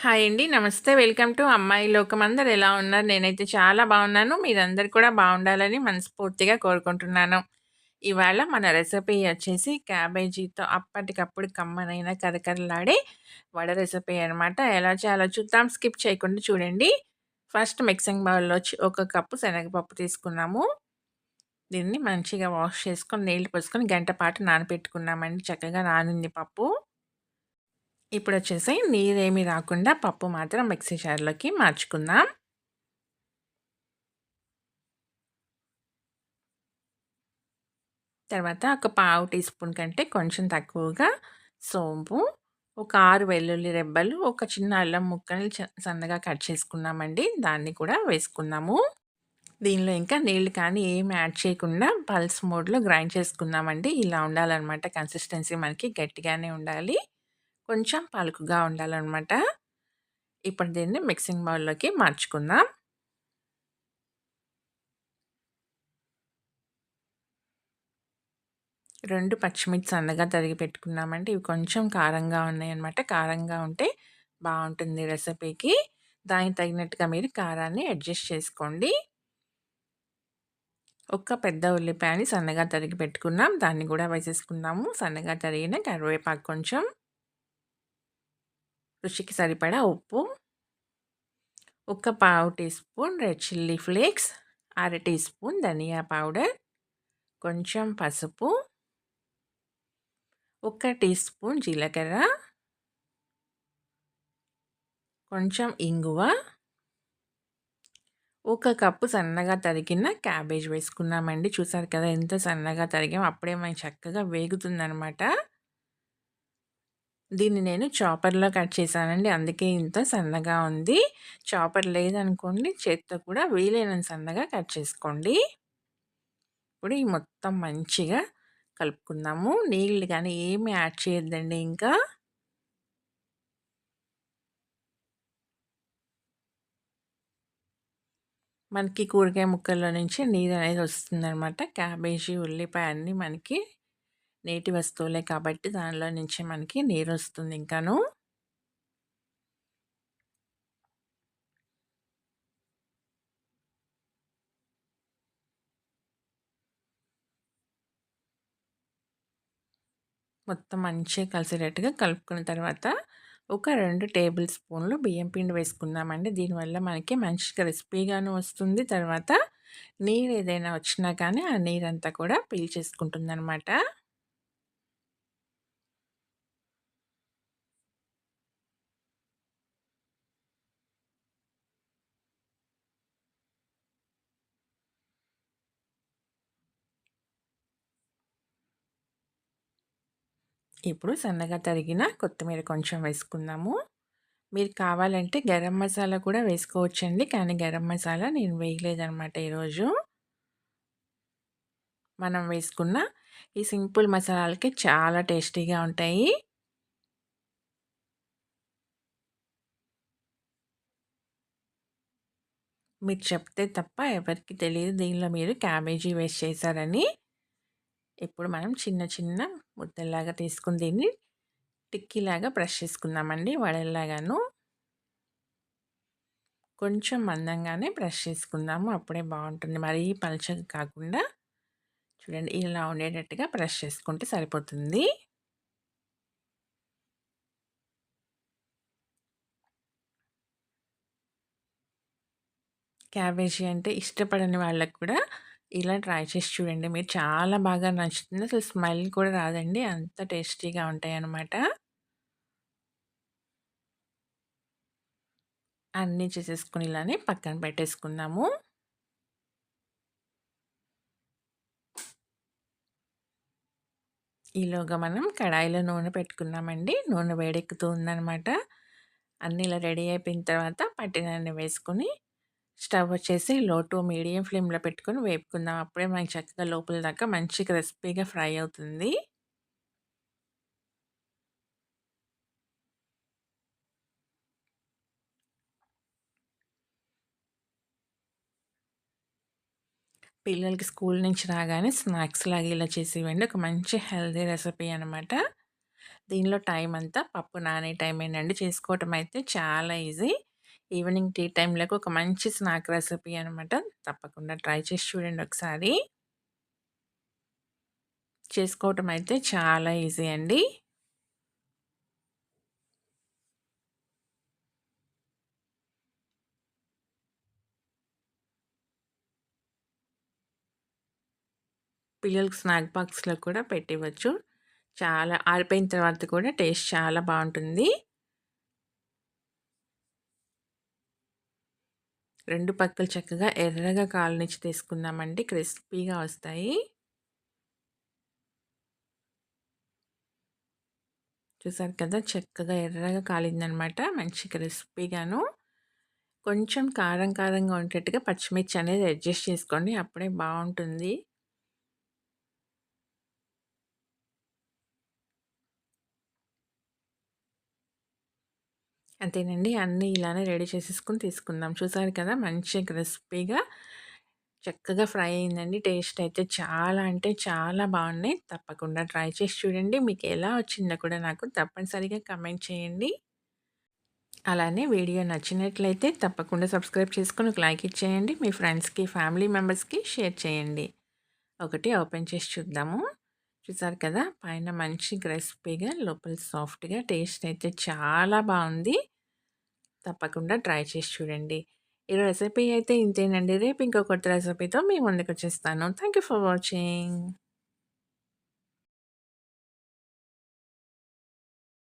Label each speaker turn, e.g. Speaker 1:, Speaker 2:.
Speaker 1: Hi అండి. నమస్తే. Welcome to అమ్మాయి లోకం. అందరు ఎలా ఉన్నారు? నేనైతే చాలా బాగున్నాను. మీరందరు కూడా బాగుండాలని మనస్ఫూర్తిగా కోరుకుంటున్నాను. ఇవాళ మన రెసిపీ వచ్చేసి క్యాబేజీతో అప్పటికప్పుడు కమ్మనైన కరకరలాడే వడ రెసిపీ అనమాట. ఎలా చేయాలో చూద్దాం. స్కిప్ చేయకుండా చూడండి. ఫస్ట్ మిక్సింగ్ బౌల్‌లో వచ్చి ఒక కప్పు శనగపప్పు తీసుకున్నాము. దీన్ని మంచిగా వాష్ చేసుకొని, నీళ్ళు పోసుకొని గంట పాటు నానబెట్టుకున్నామండి. చక్కగా నానింది పప్పు. ఇప్పుడు వచ్చేసి నీరేమి రాకుండా పప్పు మాత్రం మిక్సీ జార్‌లోకి మార్చుకుందాం. తర్వాత ఒక పావు టీ స్పూన్ కంటే కొంచెం తక్కువగా సోంపు, ఒక ఆరు వెల్లుల్లి రెబ్బలు, ఒక చిన్న అల్లం ముక్కని చ సన్నగా కట్ చేసుకున్నామండి. దాన్ని కూడా వేసుకుందాము. దీనిలో ఇంకా నీళ్ళు కానీ ఏమి యాడ్ చేయకుండా పల్స్ మోడ్‌లో గ్రైండ్ చేసుకుందామండి. ఇలా ఉండాలన్నమాట కన్సిస్టెన్సీ మనకి గట్టిగానే ఉండాలి. కొంచెం పలుకుగా ఉండాలన్నమాట ఇప్పుడు దీన్ని మిక్సింగ్ బౌల్‌లోకి మార్చుకుందాం. రెండు పచ్చిమిర్చి సన్నగా తరిగి పెట్టుకున్నామంటే ఇవి కొంచెం కారంగా ఉన్నాయన్నమాట. కారంగా ఉంటే బాగుంటుంది రెసిపీకి. దానికి తగినట్టుగా మీరు కారాన్ని అడ్జస్ట్ చేసుకోండి. ఒక్క పెద్ద ఉల్లిపాయని సన్నగా తరిగి పెట్టుకున్నాం. దాన్ని కూడా వేసేసుకున్నాము సన్నగా తరిగిన కరివేపాకు కొంచెం. రుచికి సరిపడా ఉప్పు. ఒక పావు teaspoon red chilli flakes, అర టీ స్పూన్ ధనియా పౌడర్, కొంచెం పసుపు, ఒక టీ స్పూన్ జీలకర్ర, కొంచెం ఇంగువ, ఒక కప్పు సన్నగా తరిగిన క్యాబేజ్ వేసుకున్నామండి. చూసారు కదా ఎంత సన్నగా తరిగాం అప్పుడే మనకి చక్కగా వేగుతుందనమాట. దీన్ని నేను చాపర్‌లో కట్ చేశానండి. అందుకే ఇంత సన్నగా ఉంది. చాపర్ లేదనుకోండి చేత్తో కూడా వీలైనంత సన్నగా కట్ చేసుకోండి. ఇప్పుడు ఈ మొత్తం మంచిగా కలుపుకుందాము. నీళ్ళు కానీ ఏమి యాడ్ చేయొద్దండి ఇంకా. మనకి కూరగాయ ముక్కల్లో నుంచి నీరు అనేది వస్తుందనమాట. క్యాబేజీ, ఉల్లిపాయ అన్నీ మనకి నేటి వస్తువులే కాబట్టి దానిలో నుంచి మనకి నీరు వస్తుంది ఇంకాను. మొత్తం మంచిగా కలిసేటట్టుగా కలుపుకున్న తర్వాత ఒక రెండు టేబుల్ స్పూన్లు బియ్యం పిండి వేసుకుందామండి. దీనివల్ల మనకి మంచి క్రిస్పీగాను వస్తుంది. తర్వాత నీరు ఏదైనా వచ్చినా కానీ ఆ నీరంతా కూడా పీల్చేసుకుంటుందనమాట. ఇప్పుడు సన్నగా తరిగిన కొత్తిమీర కొంచెం వేసుకుందాము. మీరు కావాలంటే గరం మసాలా కూడా వేసుకోవచ్చండి. కానీ గరం మసాలా నేను వేయలేదనమాట ఈరోజు. మనం వేసుకున్న ఈ సింపుల్ మసాలాలకి చాలా టేస్టీగా ఉంటాయి. మీరు చెప్తే తప్ప ఎవరికి తెలియదు దీనిలో మీరు క్యాబేజీ వేస్ట్ చేశారని. ఇప్పుడు మనం చిన్న చిన్న ముద్దల్లాగా తీసుకొని దీన్ని టిక్కీలాగా బ్రష్ చేసుకుందామండి వడల్లాగాను. కొంచెం మందంగానే బ్రష్ చేసుకుందాము. అప్పుడే బాగుంటుంది మరీ పలచగా కాకుండా చూడండి ఇలా ఉండేటట్టుగా బ్రష్ చేసుకుంటే సరిపోతుంది. క్యాబేజీ అంటే ఇష్టపడని వాళ్ళకి కూడా ఇలా ట్రై చేసి చూడండి. మీరు చాలా బాగా నచ్చుతుంది. అసలు స్మెల్ కూడా రాదండి. అంత టేస్టీగా ఉంటాయన్నమాట. అన్నీ చేసేసుకుని ఇలానే పక్కన పెట్టేసుకుందాము. ఈలోగా మనం కడాయిలో నూనె పెట్టుకున్నామండి. నూనె వేడెక్కుతూ ఉందనమాట. అన్నీ ఇలా రెడీ అయిపోయిన తర్వాత పట్టినన్ని వేసుకొని స్టవ్ వచ్చేసి లో టు మీడియం ఫ్లేమ్‌లో పెట్టుకొని వేపుకుందాం. అప్పుడే మనకి చక్కగా లోపల దాకా మంచి క్రిస్పీగా ఫ్రై అవుతుంది. పిల్లలకి స్కూల్ నుంచి రాగానే స్నాక్స్ లాగా ఇలా చేసి ఇవ్వండి. ఒక మంచి హెల్దీ రెసిపీ అనమాట. దీనిలో టైం అంతా పప్పు నానే టైం ఏంటండి చేసుకోవటం అయితే చాలా ఈజీ. ఈవినింగ్ టీ టైంలకు ఒక మంచి స్నాక్ రెసిపీ అనమాట. తప్పకుండా ట్రై చేసి చూడండి ఒకసారి. చేసుకోవటం అయితే చాలా ఈజీ అండి. పిల్లలకు స్నాక్ బాక్స్‌లో కూడా పెట్టివచ్చు చాలా ఆరిపోయిన తర్వాత కూడా టేస్ట్ చాలా బాగుంటుంది రెండు పక్కలు చక్కగా ఎర్రగా కాలనిచ్చి తీసుకుందామండి. క్రిస్పీగా వస్తాయి. చూసారు కదా! చక్కగా ఎర్రగా కాలిందనమాట. మంచి క్రిస్పీగాను. కొంచెం కారం కారంగా ఉండేట్టుగా పచ్చిమిర్చి అనేది అడ్జస్ట్ చేసుకోండి. అప్పుడే బాగుంటుంది అంతేనండి. అన్నీ ఇలానే రెడీ చేసేసుకొని తీసుకుందాం. చూసారు కదా! మంచిగా క్రిస్పీగా చక్కగా ఫ్రై అయిందండి. టేస్ట్ అయితే చాలా అంటే చాలా బాగున్నాయి. తప్పకుండా ట్రై చేసి చూడండి. మీకు ఎలా వచ్చిందో కూడా నాకు తప్పనిసరిగా కమెంట్ చేయండి. అలానే వీడియో నచ్చినట్లయితే తప్పకుండా సబ్స్క్రైబ్ చేసుకొని ఒక లైక్ ఇచ్చేయండి. మీ ఫ్రెండ్స్‌కి, ఫ్యామిలీ మెంబర్స్‌కి షేర్ చేయండి. ఒకటి ఓపెన్ చేసి చూద్దాము. చూసారు కదా! పైన మంచి క్రిస్పీగా లోపల సాఫ్ట్‌గా టేస్ట్ అయితే చాలా బాగుంది. తప్పకుండా ట్రై చేసి చూడండి. ఈ రెసిపీ అయితే ఇంతేనండి. రేపు ఇంకో కొత్త రెసిపీతో మీ ముందుకొచ్చేస్తాను. Thank you for watching.